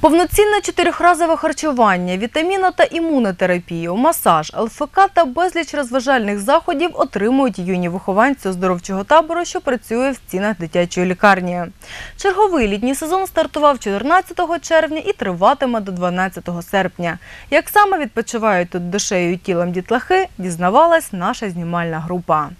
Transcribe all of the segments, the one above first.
Повноцінне чотирьохразове харчування, вітаміна та імунотерапію, масаж, ЛФК та безліч розважальних заходів отримують юні вихованці оздоровчого табору, що працює в стінах дитячої лікарні. Черговий літній сезон стартував 14 червня і триватиме до 12 серпня. Як саме відпочивають тут душею і тілом дітлахи, дізнавалась наша знімальна група.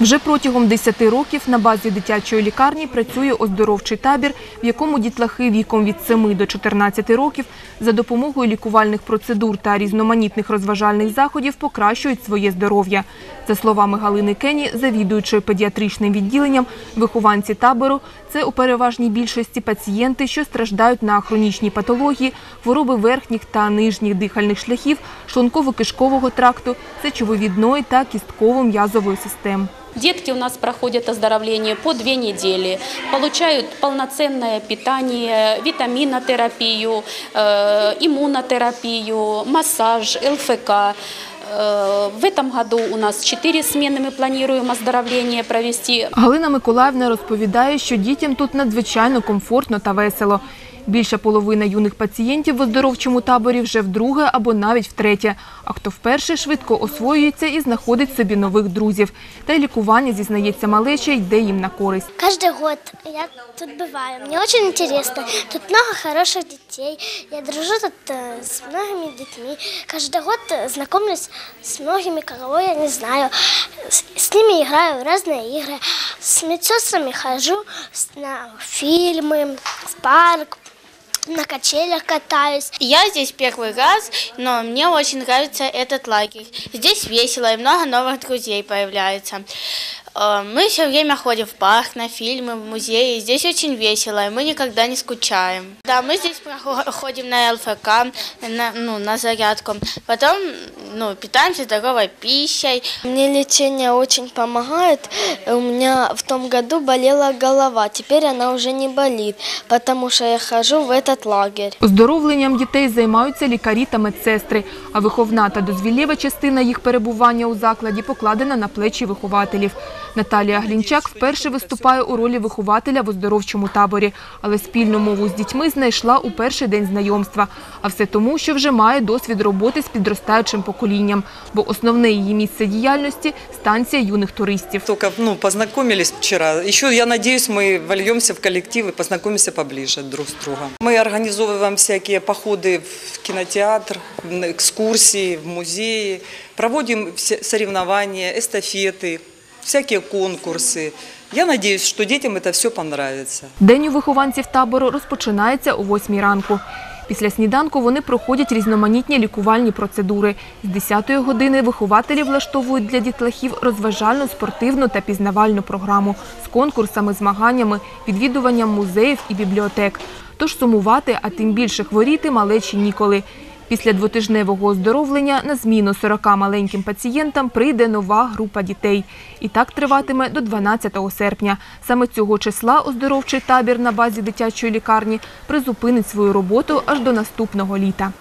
Вже протягом 10 років на базі дитячої лікарні працює оздоровчий табір, в якому дітлахи віком від 7 до 14 років за допомогою лікувальних процедур та різноманітних розважальних заходів покращують своє здоров'я. За словами Галини Кені, завідуючої педіатричним відділенням, вихованці табору – це у переважній більшості пацієнти, що страждають на хронічні патології, хвороби верхніх та нижніх дихальних шляхів, шлунково-кишкового тракту, сечовивідної та кістково-м'язової систем. Детки у нас проходят оздоровление по две недели, получают полноценное питание, витаминотерапию, э, иммунотерапию, массаж, ЛФК. Э, В этом году у нас четыре смены мы планируем оздоровление провести. Галина Миколаївна розповідає, що дітям тут надзвичайно комфортно та весело. Більша половина юних пацієнтів в оздоровчому таборі вже вдруге або навіть втретє. А хто вперше швидко освоюється і знаходить собі нових друзів. Та й лікування, зізнається малеча, йде їм на користь. Каждый год я тут бываю. Мне очень интересно. Тут много хороших детей. Я дружу тут э, с многими детьми. Каждый год э, знакомлюсь с многими, кого я не знаю. С, с ними играю в разные игры. С медсестрами хожу с- на фильмы, в парк, На качелях катаюсь. Я здесь первый раз, но мне очень нравится этот лагерь. Здесь весело и много новых друзей появляется. Э, Мы все время ходим в парк, на фильмы, в музеи. Здесь очень весело, и мы никогда не скучаем. Да, мы здесь ходим на ЛФК, на, ну, на зарядку. Потом ну, питаемся здоровой пищей. Мне лечение очень помогает. У меня в том году болела голова, теперь она уже не болит, потому что я хожу в этот лагерь. Оздоровленням дітей займаються лікарі та медсестри, а виховна та дозвілєва частина їх перебування у закладі покладена на плечі вихователів. Наталія Глінчак вперше виступає у ролі вихователя в оздоровчому таборі, але спільну мову з дітьми знайшла у перший день знайомства. А все тому, що вже має досвід роботи з підростаючим поколінням, бо основне її місце діяльності – станція юних туристів. Только ну, познакомились вчера. Еще, я надеюсь, мы вольемся в коллектив и познакомимся поближе друг с другом. Мы организовываем всякие походы в кинотеатр, на экскурсии, в музеи. Проводим все соревнования, эстафеты, всякие конкурсы. Я надеюсь, что детям это все понравится. День у вихованців табору розпочинається о 8 ранку. Після сніданку вони проходять різноманітні лікувальні процедури. З 10 години вихователі влаштовують для дітлахів розважальну, спортивну та пізнавальну програму з конкурсами, змаганнями, відвідуванням музеїв і бібліотек. Тож сумувати, а тим більше хворіти малечі ніколи. Після двотижневого оздоровлення на зміну 40 маленьким пацієнтам прийде нова група дітей. І так триватиме до 12 серпня. Саме цього числа оздоровчий табір на базі дитячої лікарні призупинить свою роботу аж до наступного літа.